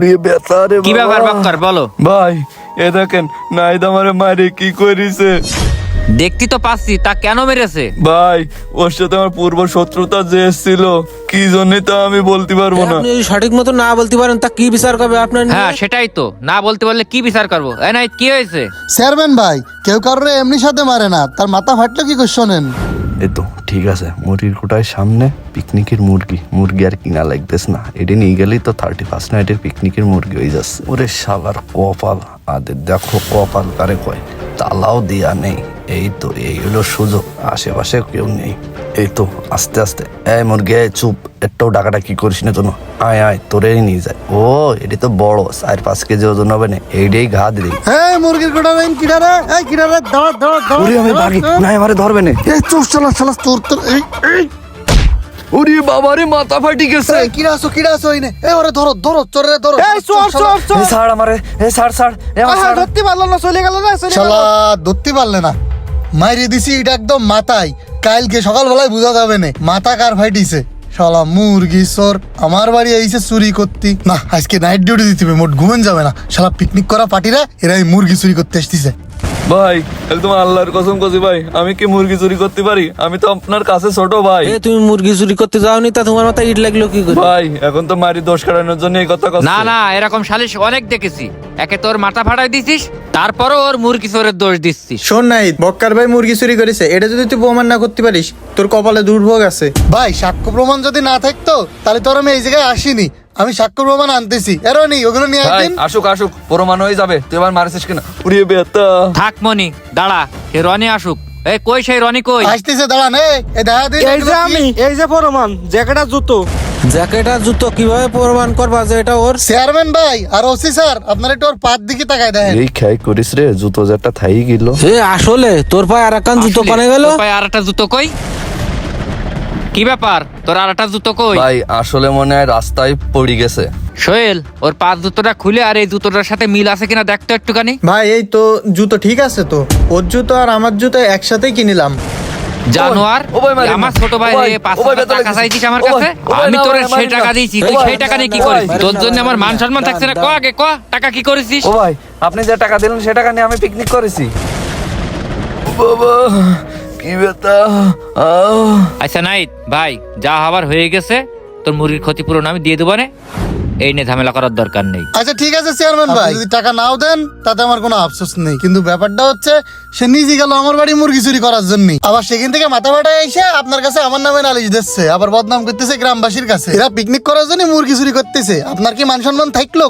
উড়িয়ে ব্যথা রে কি। ব্যাপার বাক্কার বলো। ভাই এ দেখেন নাইদ আমারে মারে কি করিছে? দেখতে তো পাচ্ছি তা কেন মেরেছে? ভাই ওর সাথে আমার পূর্ব শত্রুতা যে এসেছিল কি জন্য তা আমি বলতে পারব না। আপনি যদি সঠিক মতো না বলতে পারেন তা কি বিচার করবে আপনার হ্যাঁ সেটাই তো। না বলতে পারলে কি বিচার করব? এই নাই কি হয়েছে? চেয়ারম্যান ভাই কেউ কারোর এমনি সাথে মারে না। তার মাথা ফাটলো কি করে শোনেন? এই তো ঠিক আছে। মুরগির কোটায় সামনে পিকনিকের মুরগি। মুরগি আর কিনা লাগতেছ না। এটি নিয়ে গেলেই তো থার্টি ফার্স্ট নাইটের পিকনিকের মুরগি হয়ে যাচ্ছে। ওরে সাবার কপাল। আদের দেখো কপাল কারে কয়। তালাও দেয়া নেই। এই তো, এই হলো সুযোগ। আশেপাশে কেউ নেই। এই তো, আস্তে আস্তে। এ মুরগি চুপ। একটাও করিস না আয় আয় তোরেই নিয়ে যায়। ও এটি তো বড় পাঁচ কেজি ওজন হবে না। এইটাই ঘা দিলি। এই মুরগির গোটা নেন কিনারে এই দাঁড়া দাঁড়া দাঁড়া ওরে আমি বাগি না আমারে ধরবে না। এই চোর চালা চালা তোর তোর এই এই। ওরে বাবারে মাথা ফাটি গেছে। এই কিরা আসো কিরা ওরে ধরো ধরো চোরে ধরো। এই চোর চোর চোর এ ছাড় আমারে এ ছাড় ছাড়। এ আমার ছাড়। ধরতে পারল না চলে গেল না চলে গেল। শালা ধরতে পারলে না। মাইরে দিছি এটা একদম মাথায়। কালকে সকালবেলায় বুঝা যাবে না মাথা কার ফাইটিছে। শালা মুরগি সর আমার বাড়ি এইসে চুরি করতি। না, আজকে নাইট ডিউটি দিতে মোট ঘুমেন যাবে না। শালা পিকনিক করা পার্টিরা, এরাই মুরগি চুরি করতে আসতেছে। ভাই একদম আল্লাহর কসম কছি ভাই আমি কি মুরগি চুরি করতে পারি? আমি তো আপনার কাছে ছোট ভাই। এ তুমি মুরগি চুরি করতে যাওনি তা তোমার মাথায় ইট লাগল কি করে? ভাই এখন তো মারি দোষ কাটানোর জন্য এই কথা কথা না না এরকম সালিশ অনেক দেখেছি। একে তোর মাথা ফাটাই দিছিস তারপরও ওর মুরগি চোরের দোষ দিচ্ছিস। শোন নাই বক্কার ভাই মুরগি চুরি করেছে এটা যদি তুই প্রমাণ না করতে পারিস তোর কপালে দুর্ভোগ আছে। ভাই সাক্ষ্য প্রমাণ যদি না থাকতো তাহলে তোর আমি এই জায়গায় আসিনি। আমি সাক্ষ্য প্রমাণ আনতেছি। এরও নেই ওগুলো নিয়ে ভাই আসুক আসুক প্রমাণ হয়ে যাবে। তুই এবার মারিস কিনা? উড়িয়ে বেতা থাক মনি দাঁড়া সে রনি আসুক। এই কই সেই রনি কই? আসতেছে দাঁড়ান এই এই দেখা দিন এই যে আমি এই যে প্রমাণ জ্যাকেটা জুতো। জ্যাকেট আর জুতো কীভাবে প্রমাণ করবা যে এটা ওর? চেয়ারম্যান ভাই আর ওসি স্যার আপনার একটু ওর পাত দিকে তাকায় দেখেন এই খেয়াই করিস রে জুতো যেটা থাই গেল। এ আসলে তোর পায়ে আর একখান জুতো কানে গেল? আর একটা জুতো কই? কি ব্যাপার? তোর আর একটা জুতো কই? ভাই আসলে মনে হয় রাস্তায় পড়ে গেছে। সোহেল ওর পাঁচ জুতোটা খুলে আর এই জুতোটার সাথে মিল আছে কিনা দেখতো একটুখানি। ভাই এই তো জুতো ঠিক আছে তো। ওর জুতো আর আমার জুতো একসাথেই কিনিলাম। জানোয়ার। আমার ছোট ভাই টাকা চাইছিস আমার কাছে? আমি তোর সেই টাকা দিয়েছি তুই সেই টাকা নিয়ে কি করিস? তোর জন্য আমার মান সম্মান থাকছে না। ক আগে ক? টাকা কি করেছিস? ও ভাই আপনি যে টাকা দিলেন সে টাকা নিয়ে আমি পিকনিক করেছি। বাবা কি বেতা আচ্ছা নাইট ভাই যা হবার হয়ে গেছে তোর মুরগির ক্ষতিপূরণ আমি দিয়ে দেবো এই নিয়ে ঝামেলা করার দরকার নেই। আচ্ছা ঠিক আছে চেয়ারম্যান ভাই। যদি টাকা নাও দেন তাতে আমার কোনো আফসোস নেই। কিন্তু ব্যাপারটা হচ্ছে সে নিজে গেল আমার বাড়ি মুরগি চুরি করার জন্য। আবার সেখান থেকে মাথা ফাটা এসে আপনার কাছে আমার নামে নালিশ দিচ্ছে। আবার বদনাম করতেছে গ্রামবাসীর কাছে। এরা পিকনিক করার জন্য মুরগি চুরি করতেছে। আপনার কি মান সম্মান থাকল?